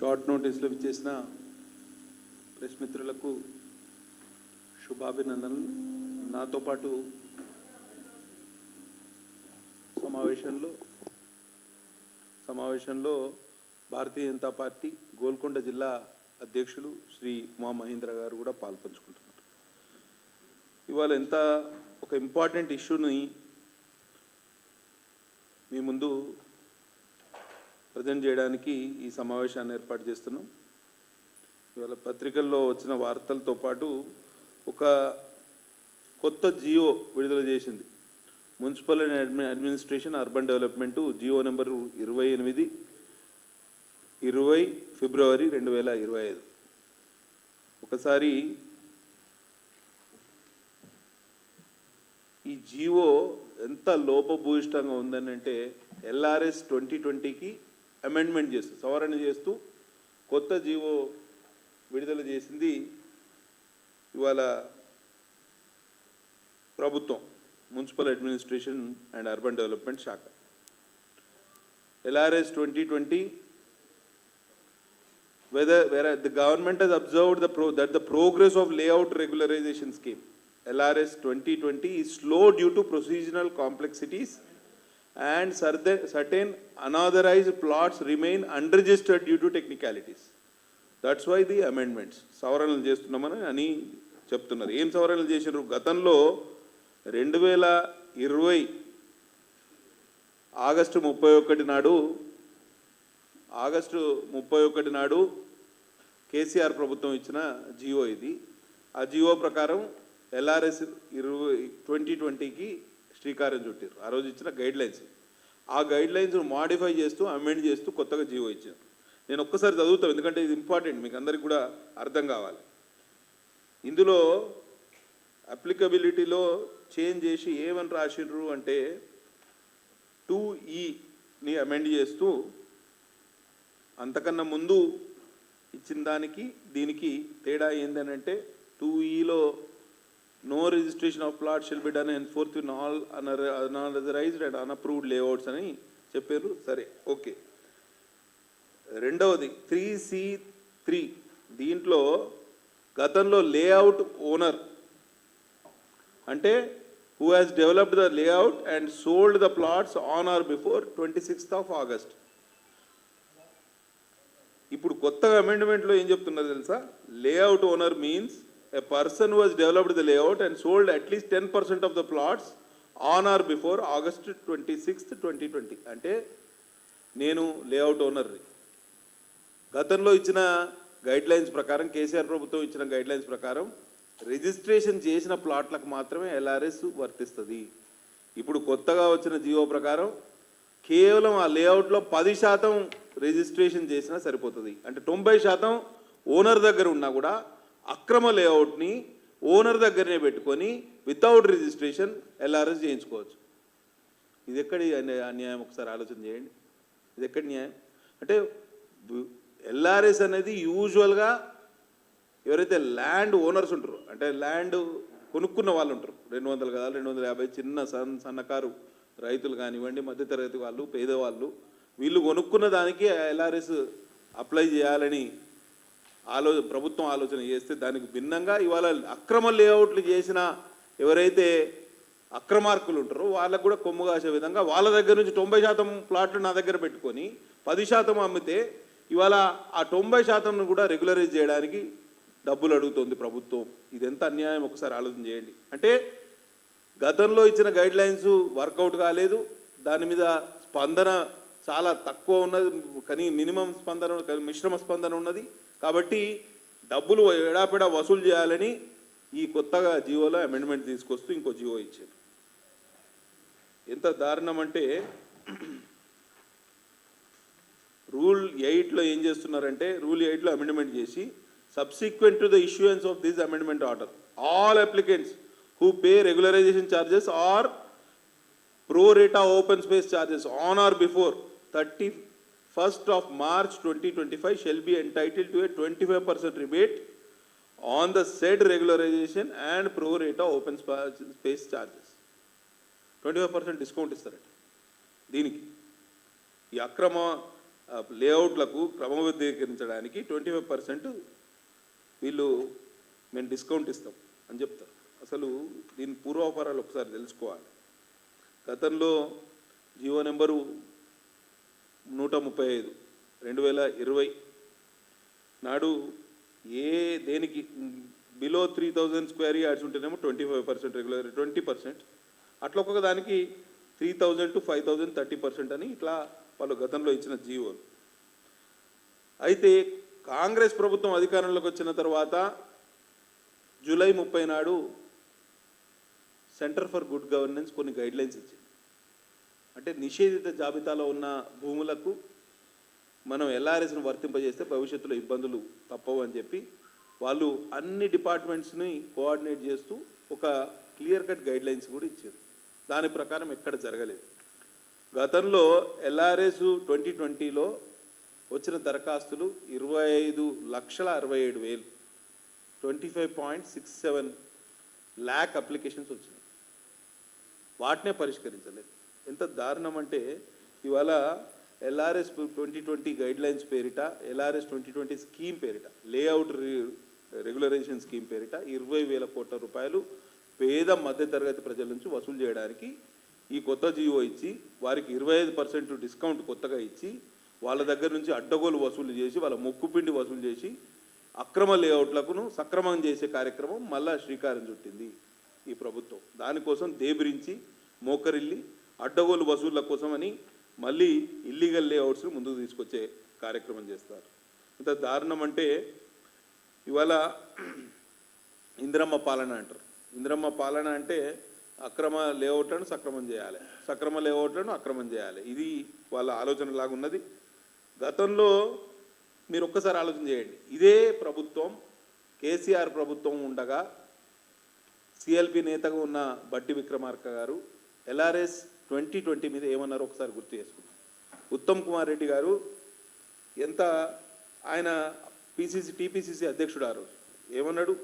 Short నోటీస్లో ఇచ్చేసిన press మిత్రులకు శుభాభినందనలు. నాతో పాటు సమావేశంలో సమావేశంలో భారతీయ జనతా పార్టీ గోల్కొండ జిల్లా అధ్యక్షులు శ్రీ ఉమా మహేంద్ర గారు కూడా పాల్పంచుకుంటున్నారు. ఇవాళ ఎంత ఒక ఇంపార్టెంట్ ఇష్యూని మీ ముందు ప్రజెంట్ చేయడానికి ఈ సమావేశాన్ని ఏర్పాటు చేస్తున్నాం. ఇవాళ పత్రికల్లో వచ్చిన వార్తలతో పాటు ఒక కొత్త జియో విడుదల చేసింది. Municipal and admi administration urban development GO number ఇరవై ఎనిమిది ఇరవై ఫిబ్రవరి రెండు వేల ఇరవై ఐదు. ఒకసారి ఈ జియో ఎంత లోపభూయిష్టంగా ఉందని అంటే ఎల్ఆర్ఎస్ ట్వంటీ ట్వంటీకి అమెండ్మెంట్ చేస్తూ సవరణ చేస్తూ కొత్త జీవో విడుదల చేసింది ఇవాళ ప్రభుత్వం municipal administration and urban development శాఖ. LRS twenty twenty weather వెర the government has observed the pro that the progress of layout regularisation scheme LRS twenty twenty is slow due to procedural complexities and certain, certain unauthorized plots remain unregistered due to technicalities. That's why the amendments సవరణలు చేస్తున్నామని అని చెప్తున్నారు. ఏం సవరణలు చేసినారు? గతంలో రెండు వేల ఇరవై ఆగస్టు ముప్పై ఒకటి నాడు ఆగస్టు ముప్పై ఒకటి నాడు కేసీఆర్ ప్రభుత్వం ఇచ్చిన జియో ఇది. ఆ జియో ప్రకారం ఎల్ఆర్ఎస్ ఇరవై ట్వంటీ ట్వంటీకి శ్రీకారం చుట్టారు ఆ రోజు ఇచ్చిన గైడ్ లైన్స్ ఆ గైడ్ లైన్స్ మాడిఫై చేస్తూ అమెండ్ చేస్తూ కొత్తగా జీవో ఇచ్చారు. నేను ఒక్కసారి చదువుతాను ఎందుకంటే ఇది ఇంపార్టెంట్ మీకు అందరికి కూడా అర్థం కావాలి. ఇందులో అప్లికబిలిటీలో చేంజ్ చేసి ఏమని రాసిండ్రు అంటే టూ ఈని అమెండ్ చేస్తూ అంతకన్నా ముందు ఇచ్చిన దానికి దీనికి తేడా ఏంటనంటే టూ ఈలో e no registration of plot shall be done and fourth in all unauthorised and unapproved layouts అని చెప్పారు. సరే ఓకే. రెండవది త్రీ సి త్రీ దీంట్లో గతంలో లేఅవుట్ ఓనర్ అంటే who has developed the layout and sold the plots on or before twenty sixth of August ఇప్పుడు కొత్తగా అమెండ్మెంట్లో ఏం చెప్తున్నది తెలుసా? Layout owner means a person was developed the layout and sold at least ten percent of the plots on or before August twenty sixth twenty twenty అంటే నేను layout ఓనర్ని గతంలో ఇచ్చిన గైడ్ లైన్స్ ప్రకారం కేసీఆర్ ప్రభుత్వం ఇచ్చిన గైడ్ లైన్స్ ప్రకారం registration చేసిన ప్లాట్లకు మాత్రమే ఎల్ఆర్ఎస్ వర్తిస్తుంది. ఇప్పుడు కొత్తగా వచ్చిన జియో ప్రకారం కేవలం ఆ లేఅవుట్లో పది శాతం రిజిస్ట్రేషన్ చేసినా సరిపోతుంది. అంటే తొంభై శాతం ఓనర్ దగ్గర ఉన్నా కూడా అక్రమ లేఅవుట్ని ఓనర్ దగ్గరనే పెట్టుకొని వితౌట్ రిజిస్ట్రేషన్ ఎల్ఆర్ఎస్ చేయించుకోవచ్చు. ఇది ఎక్కడి అన్యాయం? ఒకసారి ఆలోచన చేయండి. ఇది ఎక్కడి న్యాయం? అంటే ఎల్ఆర్ఎస్ అనేది యూజువల్గా ఎవరైతే ల్యాండ్ ఓనర్స్ ఉంటారో అంటే ల్యాండ్ కొనుక్కున్న వాళ్ళు ఉంటారు రెండు వందలు కదా రెండు వందల యాభై చిన్న సన్ సన్నకారు రైతులు కానివ్వండి మధ్యతరగతి వాళ్ళు పేదవాళ్ళు వీళ్ళు కొనుక్కున్న దానికి ఎల్ఆర్ఎస్ అప్లై చేయాలని ఆలో ప్రభుత్వం ఆలోచన చేస్తే దానికి భిన్నంగా ఇవాళ అక్రమ లేఅవుట్లు చేసిన ఎవరైతే అక్రమార్కులు ఉంటారో వాళ్ళకు కూడా కొమ్ము కాసే విధంగా వాళ్ళ దగ్గర నుంచి తొంభై శాతం ప్లాట్లు నా దగ్గర పెట్టుకొని పది శాతం అమ్మితే ఇవాళ ఆ తొంభై శాతం కూడా రెగ్యులరైజ్ చేయడానికి డబ్బులు అడుగుతోంది ప్రభుత్వం. ఇది ఎంత అన్యాయం? ఒకసారి ఆలోచన చేయండి. అంటే గతంలో ఇచ్చిన గైడ్ లైన్స్ వర్కౌట్ కాలేదు. దాని మీద స్పందన చాలా తక్కువ ఉన్నది కానీ మినిమం స్పందన కానీ మిశ్రమ స్పందన ఉన్నది. కాబట్టి డబ్బులు ఎడాపెడా వసూలు చేయాలని ఈ కొత్తగా జియోలో అమెండ్మెంట్ తీసుకొస్తూ ఇంకో జియో ఇచ్చారు. ఎంత దారుణం అంటే రూల్ ఎయిట్లో ఏం చేస్తున్నారంటే రూల్ ఎయిట్లో అమెండ్మెంట్ చేసి subsequent to the issuance of this amendment order all applicants who pay regularisation charges or pro rata open space charges on or before. Thirty first of March twenty twenty five shall be entitled to a twenty five percent rebate on the said regularisation and pro rate of open space charges twenty five percent discount ఇస్తారట. దీనికి ఈ అక్రమ లేఅవుట్లకు క్రమబద్ధీకరించడానికి twenty five percent వీళ్ళు మేము discount ఇస్తాం అని చెప్తారు. అసలు దీని పూర్వాపరాలు ఒకసారి తెలుసుకోవాలి. గతంలో జియో నెంబరు నూట ముప్పై ఐదు రెండు వేల ఇరవై నాడు ఏ దేనికి below three thousand square yards ఉంటేనేమో twenty five percent regular twenty percent అట్లా ఒక్కొక్క దానికి three thousand to five thousand thirty percent అని ఇట్లా వాళ్ళు గతంలో ఇచ్చిన జీవోలు అయితే కాంగ్రెస్ ప్రభుత్వం అధికారంలోకి వచ్చిన తర్వాత జూలై ముప్పై నాడు సెంటర్ ఫర్ గుడ్ గవర్నెన్స్ కొన్ని గైడ్లైన్స్ ఇచ్చింది అంటే నిషేధిత జాబితాలో ఉన్న భూములకు మనం ఎల్ఆర్ఎస్ను వర్తింపజేస్తే భవిష్యత్తులో ఇబ్బందులు తప్పవు అని చెప్పి వాళ్ళు అన్ని డిపార్ట్మెంట్స్ని కోఆర్డినేట్ చేస్తూ ఒక క్లియర్ కట్ గైడ్ లైన్స్ కూడా ఇచ్చారు. దాని ప్రకారం ఎక్కడ జరగలేదు. గతంలో ఎల్ఆర్ఎస్ ట్వంటీ ట్వంటీలో వచ్చిన దరఖాస్తులు ఇరవై ఐదు లక్షల అరవై ఏడు వేలు. Twenty five point six seven lakh applications వచ్చినాయి. వాటినే పరిష్కరించలేదు. ఎంత దారుణం అంటే ఇవాళ ఎల్ఆర్ఎస్ ట్వంటీ ట్వంటీ గైడ్లైన్స్ పేరిట ఎల్ఆర్ఎస్ ట్వంటీ ట్వంటీ స్కీమ్ పేరిట లేఅవుట్ రెగ్యులరైజేషన్ స్కీమ్ పేరిట ఇరవై వేల కోట్ల రూపాయలు పేద మధ్యతరగతి ప్రజల నుంచి వసూలు చేయడానికి ఈ కొత్త జీవో ఇచ్చి వారికి ఇరవై ఐదు పర్సెంట్ డిస్కౌంట్ కొత్తగా ఇచ్చి వాళ్ళ దగ్గర నుంచి అడ్డగోలు వసూలు చేసి వాళ్ళ ముక్కుపిండి వసూలు చేసి అక్రమ లేఅవుట్లకును సక్రమం చేసే కార్యక్రమం మళ్ళా శ్రీకారం చుట్టింది ఈ ప్రభుత్వం. దానికోసం దేబరించి మోకరిల్లి అడ్డగోలు వసూళ్ళ కోసమని మళ్ళీ ఇల్లీగల్ లేఅవుట్స్ ముందుకు తీసుకొచ్చే కార్యక్రమం చేస్తారు. ఇంత దారుణం అంటే ఇవాళ ఇందిరమ్మ పాలన అంటారు. ఇందిరమ్మ పాలన అంటే అక్రమ లేఅవుట్లను సక్రమం చేయాలి. సక్రమ లేఅవుట్లను అక్రమం చేయాలి. ఇది వాళ్ళ ఆలోచన లాగా ఉన్నది. గతంలో మీరు ఒక్కసారి ఆలోచన చేయండి. ఇదే ప్రభుత్వం కేసీఆర్ ప్రభుత్వం ఉండగా సిఎల్పి నేతగా ఉన్న బట్టి విక్రమార్క గారు ఎల్ఆర్ఎస్ ట్వంటీ ట్వంటీ మీద ఏమన్నారో ఒకసారి గుర్తు చేసుకుందాం. ఉత్తమ్ కుమార్ రెడ్డి గారు ఎంత ఆయన పిసిసి టీపీసీసీ అధ్యక్షుడు ఆ రోజు. ఏమన్నాడు?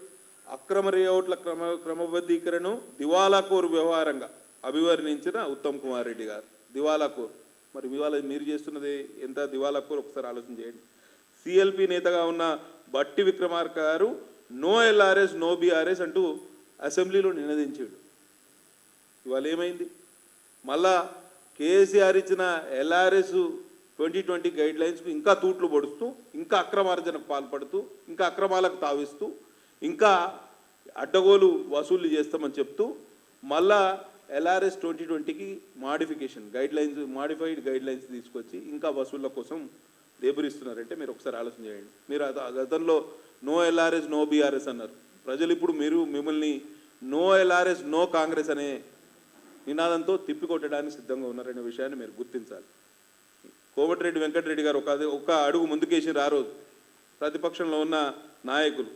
అక్రమ రేఅవుట్ల క్రమ క్రమబద్ధీకరణను దివాలాకోరు వ్యవహారంగా అభివర్ణించిన ఉత్తమ్ కుమార్ రెడ్డి గారు. దివాలాకోరు మరి ఇవాళ మీరు చేస్తున్నది ఎంత? దివాలాకోరు ఒకసారి ఆలోచన చేయండి. సిఎల్పి నేతగా ఉన్న బట్టి విక్రమార్క గారు నో ఎల్ఆర్ఎస్ నో బీఆర్ఎస్ అంటూ అసెంబ్లీలో నినదించాడు. ఇవాళ ఏమైంది? మళ్ళా కేసీఆర్ ఇచ్చిన ఎల్ఆర్ఎస్ ట్వంటీ ట్వంటీ గైడ్ లైన్స్కు ఇంకా తూట్లు పొడుస్తూ ఇంకా అక్రమార్జనకు పాల్పడుతూ ఇంకా అక్రమాలకు తావిస్తూ ఇంకా అడ్డగోలు వసూలు చేస్తామని చెప్తూ మళ్ళా ఎల్ఆర్ఎస్ ట్వంటీ ట్వంటీకి modification guide lines modified guide lines తీసుకొచ్చి ఇంకా వసూళ్ళ కోసం దేబురిస్తున్నారంటే మీరు ఒకసారి ఆలోచన చేయండి. మీరు గతంలో నో ఎల్ఆర్ఎస్ నో బీఆర్ఎస్ అన్నారు. ప్రజలు ఇప్పుడు మీరు మిమ్మల్ని నో ఎల్ఆర్ఎస్ నో కాంగ్రెస్ అనే నినాదంతో తిప్పికొట్టడానికి సిద్ధంగా ఉన్నారనే విషయాన్ని మీరు గుర్తించాలి. కోమటిరెడ్డి వెంకటరెడ్డి గారు ఒక ఒక అడుగు ముందుకేసారు ఆ రోజు ప్రతిపక్షంలో ఉన్న నాయకులు.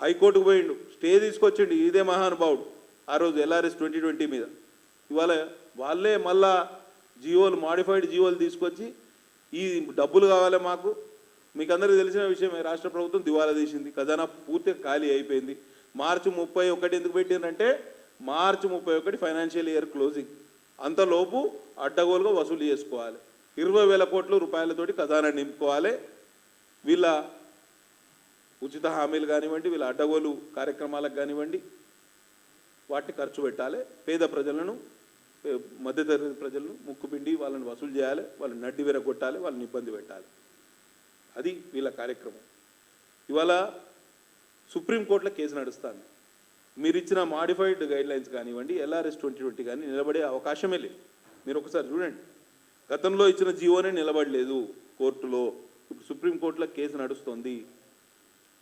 హైకోర్టుకు పోయిండు స్టే తీసుకొచ్చిండు ఇదే మహానుభావుడు. ఆ రోజు ఎల్ఆర్ఎస్ ట్వంటీ ట్వంటీ మీద. ఇవాళ వాళ్ళే మళ్ళా జియోలు మాడిఫైడ్ జియోలు తీసుకొచ్చి ఈ డబ్బులు కావాలి మాకు. మీకు అందరికీ తెలిసిన విషయం రాష్ట్ర ప్రభుత్వం దివాలా తీసింది. ఖజానా పూర్తిగా ఖాళీ అయిపోయింది. మార్చి ముప్పై ఒకటి ఎందుకు పెట్టిందంటే మార్చి ముప్పై ఒకటి ఫైనాన్షియల్ ఇయర్ క్లోజింగ్. అంతలోపు అడ్డగోలుగా వసూలు చేసుకోవాలి. ఇరవై వేల కోట్ల రూపాయలతోటి ఖజానా నింపుకోవాలి. వీళ్ళ ఉచిత హామీలు కానివ్వండి వీళ్ళ అడ్డగోలు కార్యక్రమాలకు కానివ్వండి వాటిని ఖర్చు పెట్టాలి. పేద ప్రజలను మధ్యతరగతి ప్రజలను ముక్కుపిండి వాళ్ళని వసూలు చేయాలి. వాళ్ళని నడ్డి విరగొట్టాలి వాళ్ళని ఇబ్బంది పెట్టాలి. అది వీళ్ళ కార్యక్రమం. ఇవాళ సుప్రీంకోర్టులో కేసు నడుస్తాను మీరు ఇచ్చిన మాడిఫైడ్ గైడ్లైన్స్ కానివ్వండి ఎల్ఆర్ఎస్ ట్వంటీ ట్వంటీ కానీ నిలబడే అవకాశమే లేదు. మీరు ఒకసారి చూడండి. గతంలో ఇచ్చిన జీవోనే నిలబడలేదు కోర్టులో. ఇప్పుడు సుప్రీంకోర్టులో కేసు నడుస్తోంది.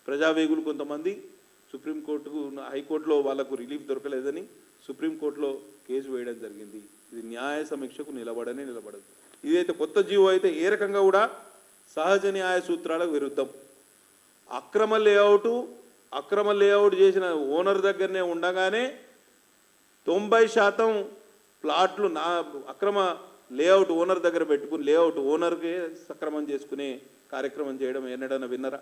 ప్రజావేగులు కొంతమంది సుప్రీంకోర్టుకు హైకోర్టులో వాళ్ళకు రిలీఫ్ దొరకలేదని సుప్రీంకోర్టులో కేసు వేయడం జరిగింది. ఇది న్యాయ సమీక్షకు నిలబడనే నిలబడదు. ఇదైతే కొత్త జీవో అయితే ఏ రకంగా కూడా సహజ న్యాయ సూత్రాలకు విరుద్ధం. అక్రమ లేఅవుట్ అక్రమ లేఅవుట్ చేసిన ఓనర్ దగ్గరనే ఉండగానే తొంభై శాతం ప్లాట్లు నా అక్రమ లేఅవుట్ ఓనర్ దగ్గర పెట్టుకుని లేఅవుట్ ఓనర్కే సక్రమం చేసుకునే కార్యక్రమం చేయడం ఎన్నడన్నా విన్నరా?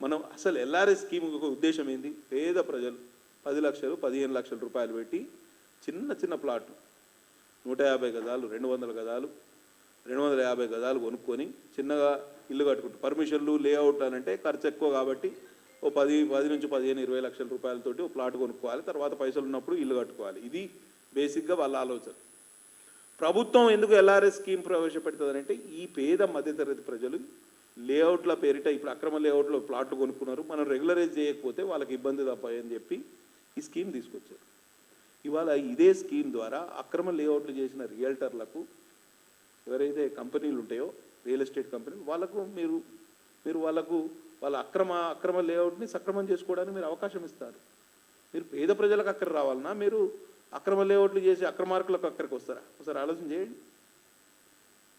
మనం అసలు ఎల్ఆర్ఎస్ స్కీమ్ ఒక ఉద్దేశం ఏంది? పేద ప్రజలు పది లక్షలు పదిహేను లక్షల రూపాయలు పెట్టి చిన్న చిన్న ప్లాట్లు నూట యాభై గజాలు రెండు వందల గజాలు రెండు వందల యాభై గజాలు కొనుక్కొని చిన్నగా ఇల్లు కట్టుకుంటారు పర్మిషన్లు లేఅవుట్ అని అంటే ఖర్చు ఎక్కువ కాబట్టి ఓ పది పది నుంచి పదిహేను ఇరవై లక్షల రూపాయలతోటి ఓ ప్లాట్ కొనుక్కోవాలి. తర్వాత పైసలు ఉన్నప్పుడు ఇల్లు కట్టుకోవాలి. ఇది బేసిక్గా వాళ్ళ ఆలోచన. ప్రభుత్వం ఎందుకు ఎల్ఆర్ఎస్ స్కీమ్ ప్రవేశపెడుతుందంటే ఈ పేద మధ్యతరగతి ప్రజలు లేఅవుట్ల పేరిట ఇప్పుడు అక్రమ లేఅవుట్లో ప్లాట్లు కొనుక్కున్నారు. మనం రెగ్యులరైజ్ చేయకపోతే వాళ్ళకి ఇబ్బంది తప్పాయని చెప్పి ఈ స్కీమ్ తీసుకొచ్చారు. ఇవాళ ఇదే స్కీమ్ ద్వారా అక్రమ లేఅవుట్లు చేసిన రియల్టర్లకు ఎవరైతే కంపెనీలు ఉంటాయో రియల్ ఎస్టేట్ కంపెనీలు వాళ్ళకు మీరు మీరు వాళ్ళకు వాళ్ళ అక్రమ అక్రమ లేఅవుట్ని సక్రమం చేసుకోవడానికి మీరు అవకాశం ఇస్తారు. మీరు పేద ప్రజలకు అక్కడ రావాలన్నా మీరు అక్రమ లేఅవుట్లు చేసి అక్రమార్కులకు అక్కడికి వస్తారా? ఒకసారి ఆలోచన చేయండి.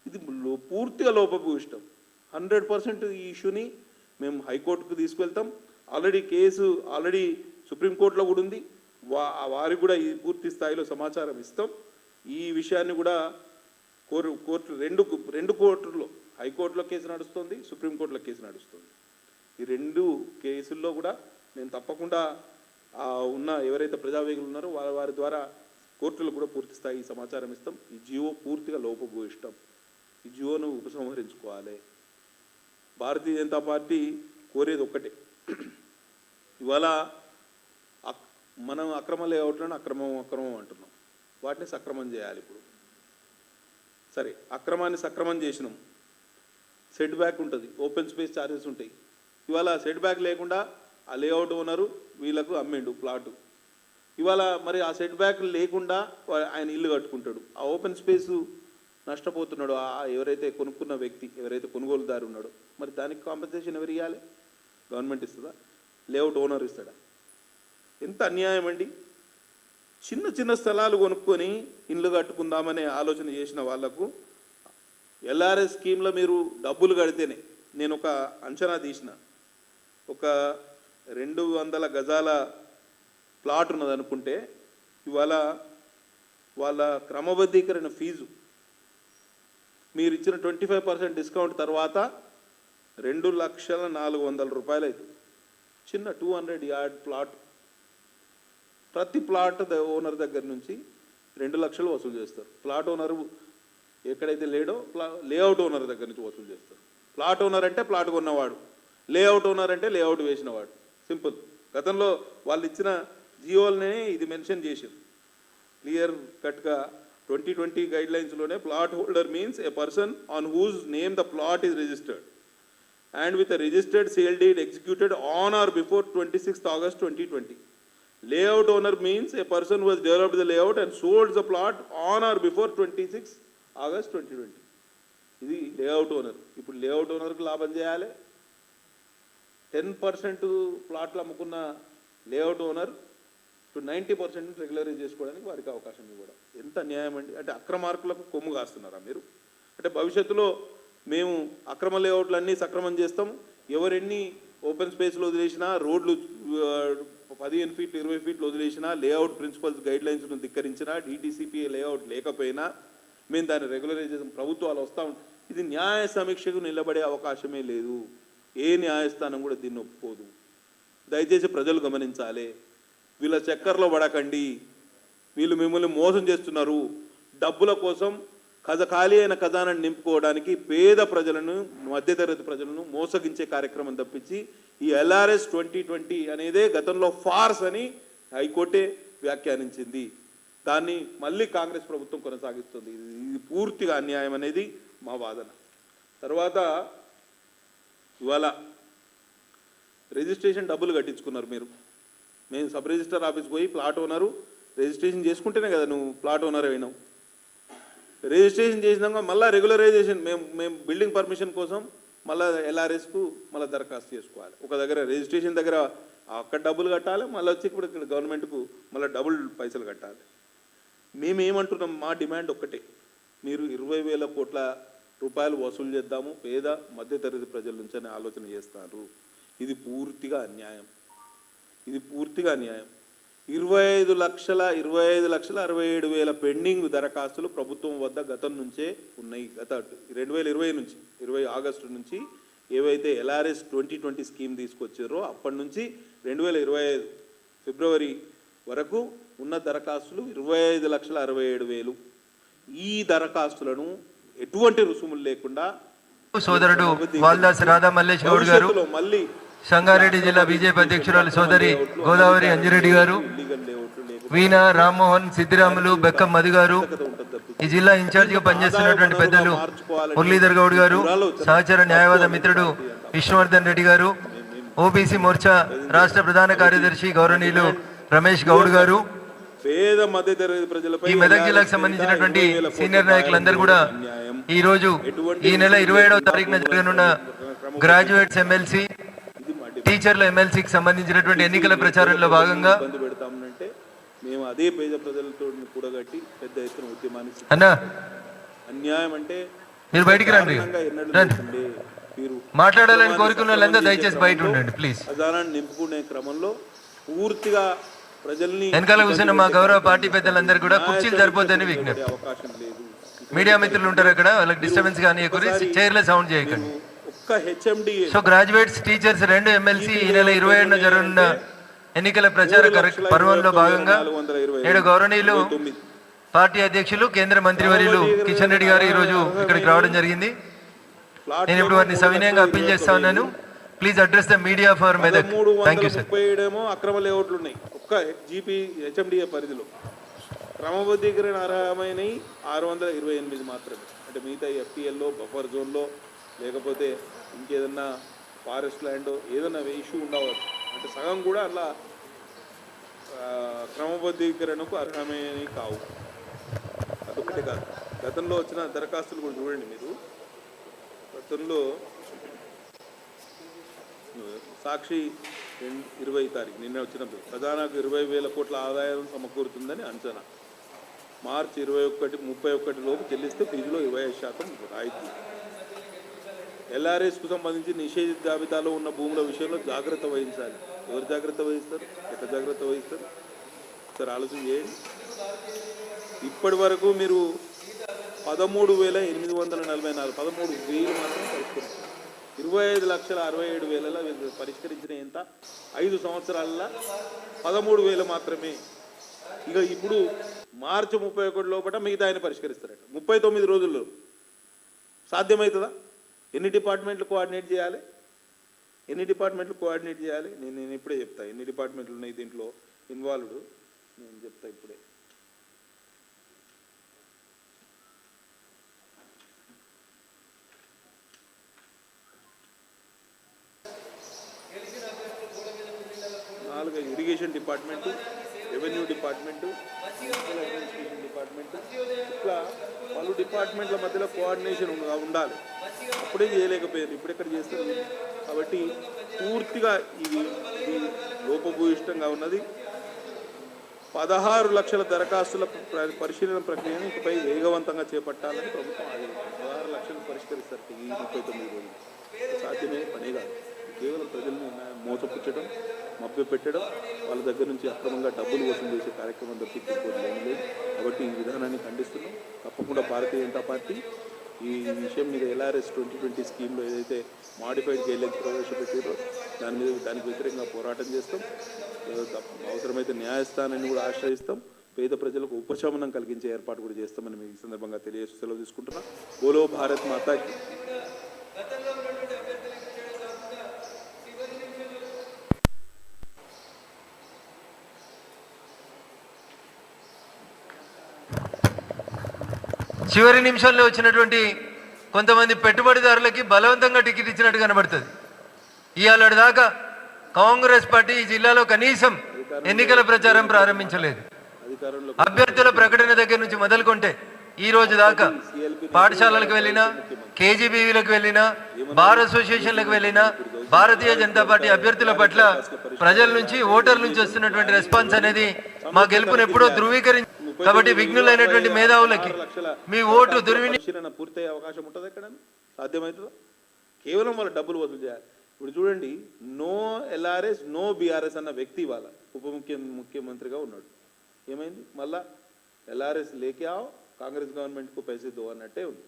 ఇది లో- పూర్తిగా లోపభూయిష్టం. హండ్రెడ్ పర్సెంట్ ఈ ఇష్యూని మేము హైకోర్టుకు తీసుకెళ్తాం. ఆల్రెడీ కేసు ఆల్రెడీ సుప్రీంకోర్టులో కూడా ఉంది. వా వారికి కూడా ఈ పూర్తి స్థాయిలో సమాచారం ఇస్తాం. ఈ విషయాన్ని కూడా కోర్టు కోర్టు రెండు రెండు కోర్టుల్లో హైకోర్టులో కేసు నడుస్తుంది సుప్రీంకోర్టులో కేసు నడుస్తుంది. ఈ రెండు కేసుల్లో కూడా నేను తప్పకుండా ఉన్న ఎవరైతే ప్రజావేగులు ఉన్నారో వారి వారి ద్వారా కోర్టులు కూడా పూర్తి స్థాయి సమాచారం ఇస్తాం. ఈ జియో పూర్తిగా లోపభూయిష్టం ఈ జియోను ఉపసంహరించుకోవాలి. భారతీయ జనతా పార్టీ కోరేది ఒక్కటే. ఇవాళ అక్- మనం అక్రమ లేఅవుట్లను అక్రమం అక్రమం అంటున్నాం. వాటిని సక్రమం చేయాలి ఇప్పుడు. సరే అక్రమాన్ని సక్రమం చేసినాం. సెట్ బ్యాక్ ఉంటుంది. ఓపెన్ స్పేస్ ఛార్జెస్ ఉంటాయి. ఇవాళ సెట్ బ్యాక్ లేకుండా ఆ లేఅవుట్ ఓనరు వీళ్ళకు అమ్మిండు ప్లాటు. ఇవాళ మరి ఆ సెట్ బ్యాక్ లేకుండా ఆయన ఇల్లు కట్టుకుంటాడు. ఆ ఓపెన్ స్పేస్ నష్టపోతున్నాడు. ఆ ఎవరైతే కొనుక్కున్న వ్యక్తి ఎవరైతే కొనుగోలుదారు ఉన్నాడో మరి దానికి కాంపెన్సేషన్ ఎవరు ఇవ్వాలి గవర్నమెంట్ ఇస్తుందా? లేఅవుట్ ఓనర్ ఇస్తాడా? ఎంత అన్యాయం అండి. చిన్న చిన్న స్థలాలు కొనుక్కొని ఇండ్లు కట్టుకుందామనే ఆలోచన చేసిన వాళ్ళకు ఎల్ఆర్ఎస్ స్కీమ్లో మీరు డబ్బులు కడితేనే నేను ఒక అంచనా తీసిన. ఒక రెండు వందల గజాల ప్లాట్ ఉన్నది అనుకుంటే ఇవాళ వాళ్ళ క్రమబద్ధీకరణ ఫీజు. మీరు ఇచ్చిన ట్వంటీ ఫైవ్ పర్సెంట్ డిస్కౌంట్ తర్వాత రెండు లక్షల నాలుగు వందల రూపాయలు అవుతుంది చిన్న టూ హండ్రెడ్ యార్డ్ ప్లాట్. ప్రతి ప్లాట్ ఓనర్ దగ్గర నుంచి రెండు లక్షలు వసూలు చేస్తారు. ప్లాట్ ఓనర్ ఎక్కడైతే లేడో ప్లా లేఅవుట్ ఓనర్ దగ్గర నుంచి వసూలు చేస్తారు. ప్లాట్ ఓనర్ అంటే ప్లాట్ కొన్నవాడు. లేఅవుట్ ఓనర్ అంటే లేఅవుట్ వేసిన వాడు. సింపుల్. గతంలో వాళ్ళు ఇచ్చిన జియోలనే ఇది మెన్షన్ చేశారు. క్లియర్ కట్గా twenty twenty guide లైన్స్లోనే plot holder means a person on whose name the plot is registered. And with registered sale deed executed on or before twenty sixth August twenty twenty. Layout owner means a person was developed the layout and sold the plot on or before twenty six August twenty twenty. ఇది layout owner. ఇప్పుడు layout ఓనర్కి లాభం చేయాలి? Ten percent ప్లాట్లు అమ్ముకున్న layout owner ఇప్పుడు ninety percent regularise చేసుకోవడానికి వారికి అవకాశం ఇవ్వడం. ఎంత న్యాయం అండి? అంటే అక్రమార్కులకు కొమ్ము కాస్తున్నారా మీరు? అంటే భవిష్యత్తులో మేము అక్రమ లేఅవుట్లన్నీ సక్రమం చేస్తాం. ఎవరెన్ని ఓపెన్ స్పేస్లో వదిలేసినా రోడ్లు పదిహేను ఫీట్లు ఇరవై ఫీట్లు వదిలేసినా లేఅవుట్ ప్రిన్సిపల్స్ గైడ్ లైన్స్ను ధిక్కరించినా డీటీసీపీ లేఅవుట్ లేకపోయినా మేము దాన్ని రెగ్యులరైజ్ చేసాం ప్రభుత్వాలు వస్తాం ఇది న్యాయ సమీక్షకు నిలబడే అవకాశమే లేదు. ఏ న్యాయస్థానం కూడా దీన్ని ఒప్పుకోదు. దయచేసి ప్రజలు గమనించాలి. వీళ్ళ చక్కర్లో పడకండి. వీళ్ళు మిమ్మల్ని మోసం చేస్తున్నారు. డబ్బుల కోసం కథ ఖాళీ అయిన ఖజానాన్ని నింపుకోవడానికి పేద ప్రజలను మధ్యతరగతి ప్రజలను మోసగించే కార్యక్రమం తప్పించి ఈ ఎల్ఆర్ఎస్ ట్వంటీ ట్వంటీ అనేదే గతంలో ఫార్స్ అని హైకోర్టే వ్యాఖ్యానించింది. దాన్ని మళ్ళీ కాంగ్రెస్ ప్రభుత్వం కొనసాగిస్తుంది. ఇది పూర్తిగా అన్యాయం అనేది మా వాదన. తర్వాత ఇవాళ రిజిస్ట్రేషన్ డబ్బులు కట్టించుకున్నారు మీరు. మేము సబ్ రిజిస్టర్ ఆఫీస్ పోయి ప్లాట్ ఓనరు రిజిస్ట్రేషన్ చేసుకుంటేనే కదా నువ్వు ప్లాట్ ఓనర్ అయినావు. రిజిస్ట్రేషన్ చేసినాక మళ్ళీ రెగ్యులరైజేషన్ మేము మేము బిల్డింగ్ పర్మిషన్ కోసం మళ్ళీ ఎల్ఆర్ఎస్కు మళ్ళీ దరఖాస్తు చేసుకోవాలి. ఒక దగ్గర రిజిస్ట్రేషన్ దగ్గర అక్కడ డబ్బులు కట్టాలి మళ్ళీ వచ్చి ఇప్పుడు ఇక్కడ గవర్నమెంట్కు మళ్ళీ డబుల్ పైసలు కట్టాలి. మేము ఏమంటున్నాం మా డిమాండ్ ఒక్కటే. మీరు ఇరవై వేల కోట్ల రూపాయలు వసూలు చేద్దాము పేద మధ్యతరగతి ప్రజల నుంచి అని ఆలోచన చేస్తారు. ఇది పూర్తిగా అన్యాయం. ఇది పూర్తిగా అన్యాయం. ఇరవై ఐదు లక్షల ఇరవై ఐదు లక్షల అరవై ఏడు వేల పెండింగ్ దరఖాస్తులు ప్రభుత్వం వద్ద గతం నుంచే ఉన్నాయి. గత రెండు వేల ఇరవై నుంచి ఇరవై ఆగస్టు నుంచి ఏవైతే ఎల్ఆర్ఎస్ ట్వంటీ ట్వంటీ స్కీమ్ తీసుకొచ్చారో అప్పటి నుంచి రెండు వేల ఇరవై ఐదు ఫిబ్రవరి వరకు ఉన్న దరఖాస్తులు ఇరవై ఐదు లక్షల అరవై ఏడు వేలు. ఈ దరఖాస్తులను ఎటువంటి రుసుములు లేకుండా సోదరుడు వాల్దాస్ రాధా మల్లేష్ గౌడ్ గారు సంగారెడ్డి జిల్లా బీజేపీ అధ్యక్షురాలు సోదరి గోదావరి అంజిరెడ్డి గారు వీణ రామ్మోహన్ సిద్దిరాములు బెక్కం మధు గారు ఈ జిల్లా ఇన్ఛార్జ్గా పనిచేస్తున్నటువంటి పెద్దలు మురళీధర్ గౌడ్ గారు సహచర న్యాయవాద మిత్రుడు విష్ణువర్ధన్ రెడ్డి గారు ఓబీసీ మోర్చా రాష్ట్ర ప్రధాన కార్యదర్శి గౌరవనీయులు రమేష్ గౌడ్ గారు పేద మధ్య తరగతి ప్రజలపై ఈ మెదక్ జిల్లాకు సంబంధించినటువంటి సీనియర్ నాయకులందరూ కూడా ఈ రోజు ఈ నెల ఇరవై ఏడవ తారీఖున జరగనున్న గ్రాడ్యుయేట్స్ ఎమ్మెల్సీ. టీచర్ల ఎమ్మెల్సీకి సంబంధించినటువంటి ఎన్నికల ప్రచారంలో భాగంగా మేము అదే పేద ప్రజలతో కూడగట్టి పెద్ద ఎత్తున ఉద్యమానికి. అన్నా అన్యాయం అంటే మీరు బయటికి రండి. మాట్లాడాలని కోరుకున్న వాళ్ళందరూ దయచేసి బయట ఉండండి ప్లీజ్. నింపుకునే క్రమంలో పూర్తిగా వెనకాల కూర్చున్న మా గౌరవ పార్టీ పెద్దలందరూ కూడా కుర్చీలు సరిపోతాయని విజ్ఞప్తి మీడియా మిత్రులు ఉంటారు అక్కడ వాళ్ళకి డిస్టర్బెన్స్ కానీ గురించి చైర్లో సౌండ్ చేయకండి. సో గ్రాడ్యుయేట్స్ టీచర్స్ రెండు ఎమ్మెల్సీ ఈ నెల ఇరవై ఏడున జరగనున్న ఎన్నికల ప్రచార పర్వంలో భాగంగా నేడు గౌరవనీయులు పార్టీ అధ్యక్షులు కేంద్ర మంత్రివర్యులు కిషన్ రెడ్డి గారు ఈ రోజు ఇక్కడికి రావడం జరిగింది. నేను ఇప్పుడు వారిని సవినయంగా అప్పీల్ చేస్తా ఉన్నాను. Please address the media for Medak thank వందల యూ సార్ ముప్పై ఏడేమో అక్రమ లేఅవుట్లు ఉన్నాయి ఒక్క జీపీ హెచ్ఎండిఏ పరిధిలో. క్రమబద్ధీకరణ అర్హమైనవి ఆరు వందల ఇరవై ఎనిమిది మాత్రమే. అంటే మిగతా ఎఫ్టీఎల్లో బఫర్ జోన్లో లేకపోతే ఇంకేదన్నా ఫారెస్ట్ ల్యాండ్ ఏదన్నా ఇష్యూ ఉండవచ్చు అంటే సగం కూడా అలా క్రమబద్ధీకరణకు అర్హమైనవి కావు. అదొకటే కాదు. గతంలో వచ్చిన దరఖాస్తులు కూడా చూడండి మీరు. గతంలో సాక్షి ఇరవై తారీఖు నిన్న వచ్చినప్పుడు ఖజానాకు ఇరవై వేల కోట్ల ఆదాయం సమకూరుతుందని అంచనా. మార్చి ఇరవై ఒకటి ముప్పై ఒకటి లోపు చెల్లిస్తే ఫీజులో ఇరవై ఐదు శాతం రాయితీ. ఎల్ఆర్ఎస్కు సంబంధించి నిషేధిత జాబితాలో ఉన్న భూముల విషయంలో జాగ్రత్త వహించాలి. ఎవరు జాగ్రత్త వహిస్తారు? ఎక్కడ జాగ్రత్త వహిస్తారు? సార్ ఆలోచన చేయండి. ఇప్పటి వరకు మీరు పదమూడు వేల ఎనిమిది వందల నలభై నాలుగు పదమూడు వేలు మాత్రం తెలుసుకున్నారు ఇరవై ఐదు లక్షల అరవై ఏడు వేలలో వీళ్ళు పరిష్కరించిన ఎంత ఐదు సంవత్సరాల పదమూడు వేలు మాత్రమే. ఇక ఇప్పుడు మార్చి ముప్పై ఒకటి లోపల మిగతా ఆయన పరిష్కరిస్తారట. ముప్పై తొమ్మిది రోజుల్లో సాధ్యమవుతుందా? ఎన్ని డిపార్ట్మెంట్లు కోఆర్డినేట్ చేయాలి? ఎన్ని డిపార్ట్మెంట్లు కోఆర్డినేట్ చేయాలి? నేను నేను ఇప్పుడే చెప్తా. ఎన్ని డిపార్ట్మెంట్లు ఉన్నాయి దీంట్లో? ఇన్వాల్వ్డ్? నేను చెప్తా ఇప్పుడే నాలుగు irrigation department revenue department municipal administration department ఇట్లా పలు డిపార్ట్మెంట్ల మధ్యలో కోఆర్డినేషన్ ఉండాలి. అప్పుడే చేయలేకపోయారు ఇప్పుడు ఎక్కడ చేస్తారు? కాబట్టి పూర్తిగా ఇది లోపభూయిష్టంగా ఉన్నది. పదహారు లక్షల దరఖాస్తుల పరిశీలన ప్రక్రియను ఇకపై వేగవంతంగా చేపట్టాలని ప్రభుత్వం ఆదేశించింది. పదహారు లక్షలు పరిష్కరిస్తారు ఈ ముప్పై తొమ్మిది రోజులు. సాధ్యమే పనే కాదు. కేవలం ప్రజల్ని మోసపుచ్చడం మభ్య పెట్టడం వాళ్ళ దగ్గర నుంచి అక్రమంగా డబ్బులు వసూలు చేసే కార్యక్రమం తప్పించి లేదు. కాబట్టి ఈ విధానాన్ని ఖండిస్తున్నాం. తప్పకుండా భారతీయ జనతా పార్టీ ఈ విషయం మీద ఎల్ఆర్ఎస్ ట్వంటీ ట్వంటీ స్కీమ్లో ఏదైతే మాడిఫైడ్ గైడ్లైన్స్ ప్రవేశపెట్టారో దాని మీద దానికి వ్యతిరేకంగా పోరాటం చేస్తాం. తప్ప- అవసరమైతే న్యాయస్థానాన్ని కూడా ఆశ్రయిస్తాం. పేద ప్రజలకు ఉపశమనం కలిగించే ఏర్పాటు కూడా చేస్తామని మీకు ఈ సందర్భంగా తెలియజేసి సెలవు తీసుకుంటున్నా. బోలో భారత్ మాతాకి. చివరి నిమిషంలో వచ్చినటువంటి కొంతమంది పెట్టుబడిదారులకి బలవంతంగా టికెట్ ఇచ్చినట్టు కనబడుతుంది. ఇవాళ దాకా కాంగ్రెస్ పార్టీ ఈ జిల్లాలో కనీసం ఎన్నికల ప్రచారం ప్రారంభించలేదు. అభ్యర్థుల ప్రకటన దగ్గర నుంచి మొదలుకుంటే ఈ రోజు దాకా పాఠశాలలకు వెళ్ళినా కేజీబీవీలకు వెళ్ళినా బార్ అసోసియేషన్లకు వెళ్ళినా భారతీయ జనతా పార్టీ అభ్యర్థుల పట్ల ప్రజల నుంచి ఓటర్ల నుంచి వస్తున్నటువంటి రెస్పాన్స్ అనేది మా గెలుపును ఎప్పుడో ధృవీకరించి కాబట్టి విఘ్నులైనటువంటి మేధావులకి మీ ఓటు దుర్విని పరిశీలన పూర్తయ్యే అవకాశం ఉంటుంది ఎక్కడ సాధ్యమవుతుందా? కేవలం వాళ్ళ డబ్బులు వసూలు చేయాలి. ఇప్పుడు చూడండి నో ఎల్ఆర్ఎస్ నో బీఆర్ఎస్ అన్న వ్యక్తి వాళ్ళ ఉప ముఖ్య ముఖ్యమంత్రిగా ఉన్నాడు. ఏమైంది? మళ్ళా ఎల్ఆర్ఎస్ లేకే ఆవ్ కాంగ్రెస్ గవర్నమెంట్కు దో అన్నట్టే ఉంది.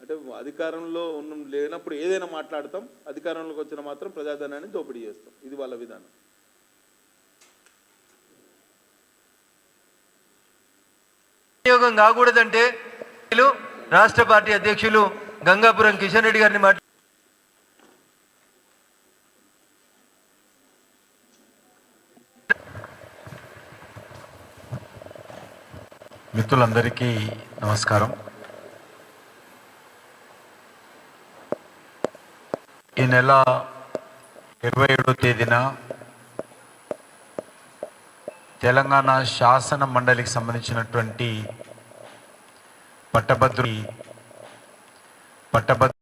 అంటే అధికారంలో ఉన్న లేనప్పుడు ఏదైనా మాట్లాడతాం అధికారంలోకి వచ్చిన మాత్రం ప్రజాధనాన్ని దోపిడీ చేస్తాం. ఇది వాళ్ళ విధానం. వినియోగం కాకూడదంటే రాష్ట్ర పార్టీ అధ్యక్షులు గంగాపురం కిషన్ రెడ్డి గారిని మాట్లా మిత్రులందరికీ నమస్కారం. ఈ నెల ఇరవై ఏడో తేదీన తెలంగాణ శాసన మండలికి సంబంధించినటువంటి పట్టభద్రు పట్టభద్ర